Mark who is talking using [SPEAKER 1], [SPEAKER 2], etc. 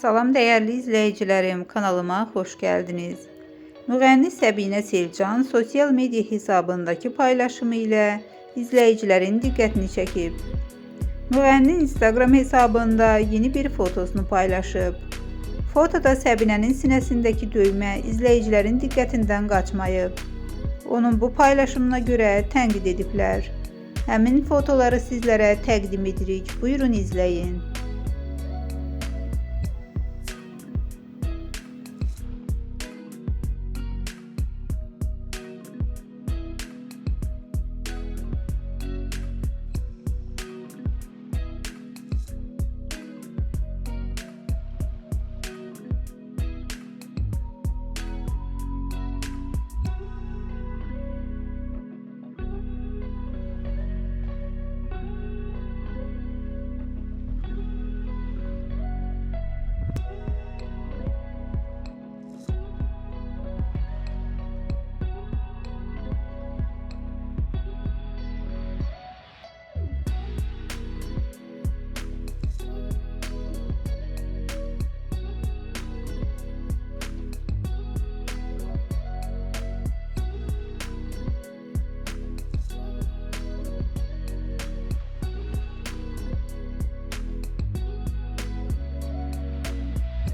[SPEAKER 1] Salam değerli izleyicilerim, kanalıma hoş geldiniz. Müğənni Səbinə Selcan sosyal medya hesabındaki paylaşımı ile izleyicilerin dikkatini çekip, Müğənni Instagram hesabında yeni bir fotosunu paylaşıp, fotoda Səbinənin sinəsindəki düymə izleyicilerin dikkatinden kaçmayıp, onun bu paylaşımına göre tənqid ediblər. Həmin fotoları sizlere təqdim edirik. Buyurun izleyin.